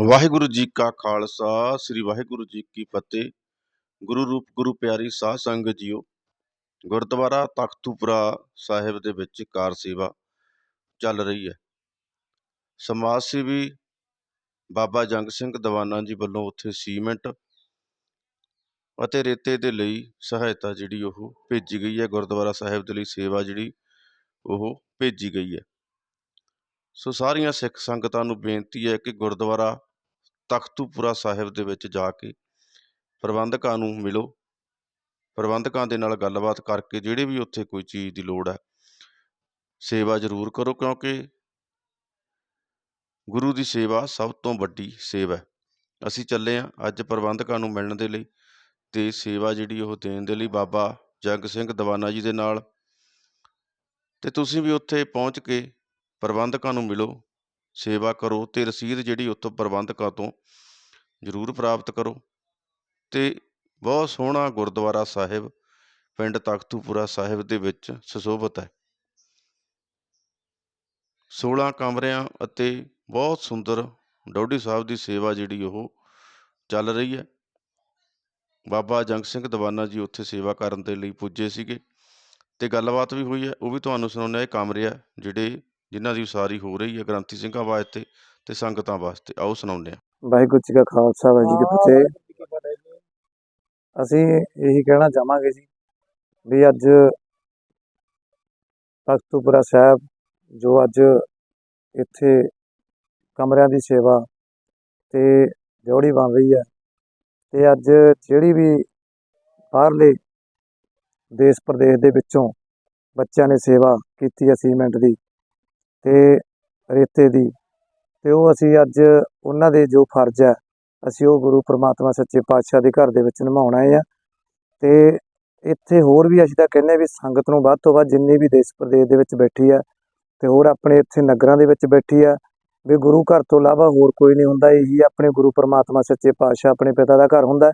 ਵਾਹਿਗੁਰੂ ਜੀ ਕਾ ਖਾਲਸਾ, ਸ੍ਰੀ ਵਾਹਿਗੁਰੂ ਜੀ ਕੀ ਫਤਿਹ। ਗੁਰੂ ਰੂਪ, ਗੁਰੂ ਪਿਆਰੀ ਸਾਧ ਸੰਗਤ ਜੀਓ, ਗੁਰਦੁਆਰਾ ਤਖਤੂਪੁਰਾ ਸਾਹਿਬ ਦੇ ਵਿੱਚ ਕਾਰ ਸੇਵਾ ਚੱਲ ਰਹੀ ਹੈ। ਸਮਾਜ ਸੇਵੀ ਬਾਬਾ ਜੰਗ ਸਿੰਘ ਦੀਵਾਨਾ ਜੀ ਵੱਲੋਂ ਉੱਥੇ ਸੀਮੈਂਟ ਅਤੇ ਰੇਤੇ ਦੇ ਲਈ ਸਹਾਇਤਾ ਜਿਹੜੀ ਉਹ ਭੇਜੀ ਗਈ ਹੈ। ਗੁਰਦੁਆਰਾ ਸਾਹਿਬ ਦੇ ਲਈ ਸੇਵਾ ਜਿਹੜੀ ਉਹ ਭੇਜੀ ਗਈ ਹੈ। ਸੋ ਸਾਰੀਆਂ ਸਿੱਖ ਸੰਗਤਾਂ ਨੂੰ ਬੇਨਤੀ ਹੈ ਕਿ ਗੁਰਦੁਆਰਾ ਤਖਤੂਪੁਰਾ ਸਾਹਿਬ ਦੇ ਵਿੱਚ ਜਾ ਕੇ ਪ੍ਰਬੰਧਕਾਂ ਨੂੰ ਮਿਲੋ, ਪ੍ਰਬੰਧਕਾਂ ਦੇ ਨਾਲ ਗੱਲਬਾਤ ਕਰਕੇ ਜਿਹੜੇ ਵੀ ਉੱਥੇ ਕੋਈ ਚੀਜ਼ ਦੀ ਲੋੜ ਹੈ, ਸੇਵਾ ਜ਼ਰੂਰ ਕਰੋ ਕਿਉਂਕਿ ਗੁਰੂ ਦੀ ਸੇਵਾ ਸਭ ਤੋਂ ਵੱਡੀ ਸੇਵਾ ਹੈ। ਅਸੀਂ ਚੱਲੇ ਹਾਂ ਅੱਜ ਪ੍ਰਬੰਧਕਾਂ ਨੂੰ ਮਿਲਣ ਦੇ ਲਈ ਤੇ ਸੇਵਾ ਜਿਹੜੀ ਉਹ ਦੇਣ ਦੇ ਲਈ ਬਾਬਾ ਜੰਗ ਸਿੰਘ ਦਵਾਨਾ ਜੀ ਦੇ ਨਾਲ। ਤੇ ਤੁਸੀਂ ਵੀ ਉੱਥੇ ਪਹੁੰਚ ਕੇ ਪ੍ਰਬੰਧਕਾਂ ਨੂੰ ਮਿਲੋ, ਸੇਵਾ ਕਰੋ ਤੇ ਰਸੀਦ ਜਿਹੜੀ ਉੱਥੋਂ ਪ੍ਰਬੰਧਕਾਂ ਤੋਂ ਜ਼ਰੂਰ ਪ੍ਰਾਪਤ ਕਰੋ। ਤੇ ਬਹੁਤ ਸੋਹਣਾ ਗੁਰਦੁਆਰਾ ਸਾਹਿਬ, ਪਿੰਡ ਤਖਤੂਪੁਰਾ ਸਾਹਿਬ ਦੇ ਵਿੱਚ ਸੁਸ਼ੋਭਿਤ ਹੈ। 16 ਕਮਰਿਆਂ ਅਤੇ ਬਹੁਤ ਸੁੰਦਰ ਡੋਡੀ ਸਾਹਿਬ ਦੀ ਸੇਵਾ ਜਿਹੜੀ ਉਹ ਚੱਲ ਰਹੀ ਹੈ। ਬਾਬਾ ਜੰਗ ਸਿੰਘ ਦਵਾਨਾ ਜੀ ਉੱਥੇ ਸੇਵਾ ਕਰਨ ਦੇ ਲਈ ਪੁੱਜੇ ਸੀਗੇ ਤੇ ਗੱਲਬਾਤ ਵੀ ਹੋਈ ਹੈ, ਉਹ ਵੀ ਤੁਹਾਨੂੰ ਸੁਣਾਉਂਦੇ ਹਾਂ, ਇਹ ਕਮਰੇ ਆ ਜਿਹੜੇ ਜਿਨ੍ਹਾਂ ਦੀ ਉਸਾਰੀ ਹੋ ਰਹੀ ਹੈ ਗ੍ਰੰਥੀ ਸਿੰਘਾਂ ਵਾਸਤੇ ਤੇ ਸੰਗਤਾਂ ਵਾਸਤੇ। ਆਓ ਸੁਣਾਉਂਦੇ ਹਾਂ। ਵਾਹਿਗੁਰੂ ਜੀ ਕਾ ਖਾਲਸਾ ਵਾਹਿਗੁਰੂ ਜੀ ਕੀ ਫਤਿਹ। ਅਸੀਂ ਇਹੀ ਕਹਿਣਾ ਚਾਹਾਂਗੇ ਜੀ ਵੀ ਅੱਜ ਤਖਤੂਪੁਰਾ ਸਾਹਿਬ ਜੋ ਅੱਜ ਇੱਥੇ ਕਮਰਿਆਂ ਦੀ ਸੇਵਾ ਤੇ ਜੋੜੀ ਬਣ ਰਹੀ ਹੈ ਤੇ ਅੱਜ ਜਿਹੜੀ ਵੀ ਬਾਹਰਲੇ ਦੇਸ਼ ਪ੍ਰਦੇਸ਼ ਦੇ ਵਿੱਚੋਂ ਬੱਚਿਆਂ ਨੇ ਸੇਵਾ ਕੀਤੀ ਹੈ ਸੀਮੈਂਟ ਦੀ ਤੇ ਰੇਤੇ ਦੀ। ਤੇ ਉਹ ਅਸੀਂ ਅੱਜ ਉਹਨਾਂ ਦੇ ਜੋ ਫਰਜ਼ ਹੈ, ਅਸੀਂ ਉਹ ਗੁਰੂ ਪਰਮਾਤਮਾ ਸੱਚੇ ਪਾਤਸ਼ਾਹ ਦੇ ਘਰ ਦੇ ਵਿੱਚ ਨਿਭਾਉਣਾ ਆਏ ਆ। ਤੇ ਇੱਥੇ ਹੋਰ ਵੀ ਅਸੀਂ ਤਾਂ ਕਹਿੰਦੇ ਵੀ ਸੰਗਤ ਨੂੰ ਵੱਧ ਤੋਂ ਵੱਧ ਜਿੰਨੀ ਵੀ ਦੇਸ਼ ਪ੍ਰਦੇਸ਼ ਦੇ ਵਿੱਚ ਬੈਠੀ ਆ ਤੇ ਹੋਰ ਆਪਣੇ ਇੱਥੇ ਨਗਰਾਂ ਦੇ ਵਿੱਚ ਬੈਠੀ ਆ, ਵੀ ਗੁਰੂ ਘਰ ਤੋਂ ਇਲਾਵਾ ਹੋਰ ਕੋਈ ਨਹੀਂ ਹੁੰਦਾ। ਇਹੀ ਆਪਣੇ ਗੁਰੂ ਪਰਮਾਤਮਾ ਸੱਚੇ ਪਾਤਸ਼ਾਹ ਆਪਣੇ ਪਿਤਾ ਦਾ ਘਰ ਹੁੰਦਾ।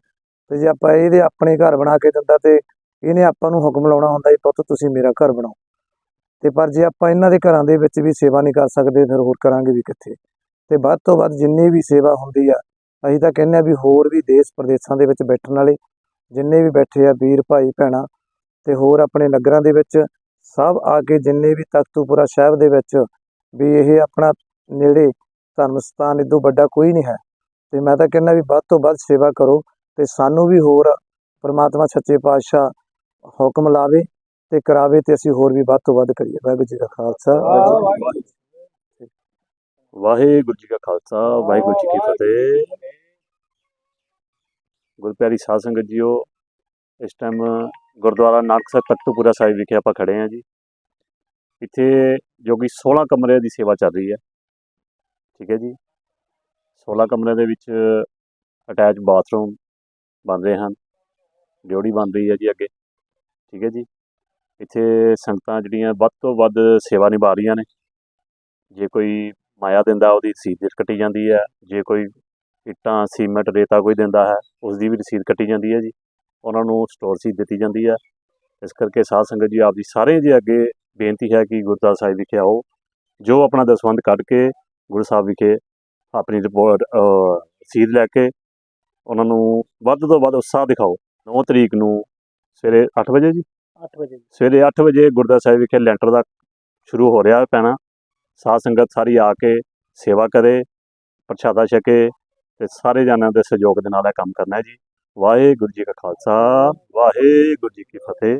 ਤੇ ਜੇ ਆਪਾਂ ਇਹਦੇ ਆਪਣੇ ਘਰ ਬਣਾ ਕੇ ਦਿੰਦਾ ਤੇ ਇਹਨੇ ਆਪਾਂ ਨੂੰ ਹੁਕਮ ਲਾਉਣਾ ਹੁੰਦਾ ਜੀ ਪੁੱਤ ਤੁਸੀਂ ਮੇਰਾ ਘਰ ਬਣਾਓ। ਤੇ ਪਰ ਜੇ ਆਪਾਂ ਇਹਨਾਂ ਦੇ ਘਰਾਂ ਦੇ ਵਿੱਚ ਵੀ ਸੇਵਾ ਨਹੀਂ ਕਰ ਸਕਦੇ, ਫਿਰ ਹੋਰ ਕਰਾਂਗੇ ਵੀ ਕਿੱਥੇ? ਤੇ ਵੱਧ ਤੋਂ ਵੱਧ ਜਿੰਨੀ ਵੀ ਸੇਵਾ ਹੁੰਦੀ ਆ, ਅਸੀਂ ਤਾਂ ਕਹਿੰਦੇ ਆ ਵੀ ਹੋਰ ਵੀ ਦੇਸ਼ ਪ੍ਰਦੇਸ਼ਾਂ ਦੇ ਵਿੱਚ ਬੈਠਣ ਵਾਲੇ, ਜਿੰਨੇ ਵੀ ਬੈਠੇ ਆ, ਵੀਰ ਭਾਈ, ਭੈਣਾਂ ਤੇ ਹੋਰ ਆਪਣੇ ਨਗਰਾਂ ਦੇ ਵਿੱਚ, ਸਭ ਆ ਕੇ ਜਿੰਨੇ ਵੀ ਤਖਤੂਪੁਰਾ ਸਾਹਿਬ ਦੇ ਵਿੱਚ ਵੀ ਇਹ ਆਪਣਾ ਨੇੜੇ ਧਰਮ ਸਥਾਨ ਇਦੋਂ ਵੱਡਾ ਕੋਈ ਨਹੀਂ ਹੈ। ਤੇ ਮੈਂ ਤਾਂ ਕਹਿੰਦਾ ਵੀ ਵੱਧ ਤੋਂ ਵੱਧ ਸੇਵਾ ਕਰੋ ਤੇ ਸਾਨੂੰ ਵੀ ਹੋਰ ਪਰਮਾਤਮਾ ਸੱਚੇ ਪਾਤਸ਼ਾਹ ਹੁਕਮ ਲਾਵੇ ਤੇ ਕਰਾਵੇ ਤੇ ਅਸੀਂ ਹੋਰ ਵੀ ਵੱਧ ਤੋਂ ਵੱਧ ਕਰੀਏ। ਵਾਹਿਗੁਰੂ ਜੀ ਦਾ ਖਾਲਸਾ ਵਾਹਿਗੁਰੂ ਜੀ ਕੀ ਫਤਿਹ। ਵਾਹਿਗੁਰੂ ਜੀ ਕਾ ਖਾਲਸਾ ਵਾਹਿਗੁਰੂ ਜੀ ਕੀ ਫਤਿਹ। ਗੁਰਪਿਆਰੀ ਸਾਧ ਸੰਗਤ ਜੀਓ ਇਸ ਟਾਈਮ ਗੁਰਦੁਆਰਾ ਨਾਨਕਸਰ ਤਖਤੂਪੁਰਾ ਸਾਹਿਬ ਵਿਖੇ ਆਪਾਂ ਖੜੇ ਹਾਂ ਜੀ। ਇੱਥੇ ਜੋ ਕਿ 16 ਕਮਰਿਆਂ ਦੀ ਸੇਵਾ ਚੱਲ ਰਹੀ ਹੈ। ਠੀਕ ਹੈ ਜੀ। 16 ਕਮਰਿਆਂ ਦੇ ਵਿੱਚ ਅਟੈਚ ਬਾਥਰੂਮ ਬਣ ਰਹੇ ਹਨ। ਡਿਊਟੀ ਬਣ ਰਹੀ ਹੈ ਜੀ ਅੱਗੇ। ਠੀਕ ਹੈ ਜੀ। ਇੱਥੇ ਸੰਗਤਾਂ ਜਿਹੜੀਆਂ ਵੱਧ ਤੋਂ ਵੱਧ ਸੇਵਾ ਨਿਭਾ ਰਹੀਆਂ ਨੇ। ਜੇ ਕੋਈ ਮਾਇਆ ਦਿੰਦਾ, ਉਹਦੀ ਰਸੀਦ ਕੱਟੀ ਜਾਂਦੀ ਹੈ। ਜੇ ਕੋਈ ਇੱਟਾਂ, ਸੀਮੈਂਟ, ਰੇਤਾ ਕੋਈ ਦਿੰਦਾ ਹੈ ਉਸ ਦੀ ਵੀ ਰਸੀਦ ਕੱਟੀ ਜਾਂਦੀ ਹੈ ਜੀ। ਉਹਨਾਂ ਨੂੰ ਸਟੋਰ ਰਸੀਦ ਦਿੱਤੀ ਜਾਂਦੀ ਹੈ। ਇਸ ਕਰਕੇ ਸਾਧ ਸੰਗਤ ਜੀ, ਆਪ ਜੀ ਸਾਰੇ ਜੀ ਅੱਗੇ ਬੇਨਤੀ ਹੈ ਕਿ ਗੁਰਦੁਆਰਾ ਸਾਹਿਬ ਵਿਖੇ ਆਓ। ਜੋ ਆਪਣਾ ਦਸਵੰਧ ਕੱਢ ਕੇ ਗੁਰੂ ਸਾਹਿਬ ਵਿਖੇ ਆਪਣੀ ਰਿਪੋਰਟ ਰਸੀਦ ਲੈ ਕੇ ਉਹਨਾਂ ਨੂੰ ਵੱਧ ਤੋਂ ਵੱਧ ਉਤਸ਼ਾਹ ਦਿਖਾਓ। 9 ਤਰੀਕ ਨੂੰ ਸਵੇਰੇ 8 ਵਜੇ ਜੀ। 8 ਵਜੇ ਸਵੇਰੇ 8 ਵਜੇ ਗੁਰਦੁਆਰਾ ਸਾਹਿਬ ਵਿਖੇ ਲੈਂਟਰ ਦਾ ਸ਼ੁਰੂ ਹੋ ਰਿਹਾ ਪੈਣਾ। ਸਾਧ ਸੰਗਤ ਸਾਰੀ ਆ ਕੇ ਸੇਵਾ ਕਰੇ, ਪ੍ਰਸ਼ਾਦਾ ਛਕੇ ਤੇ ਸਾਰੇ ਜਣਾਂ ਦੇ ਸਹਿਯੋਗ ਦੇ ਨਾਲ ਇਹ ਕੰਮ ਕਰਨਾ ਹੈ ਜੀ। ਵਾਹਿਗੁਰੂ ਜੀ ਕਾ ਖਾਲਸਾ, ਵਾਹਿਗੁਰੂ ਜੀ ਕੀ ਫਤਿਹ।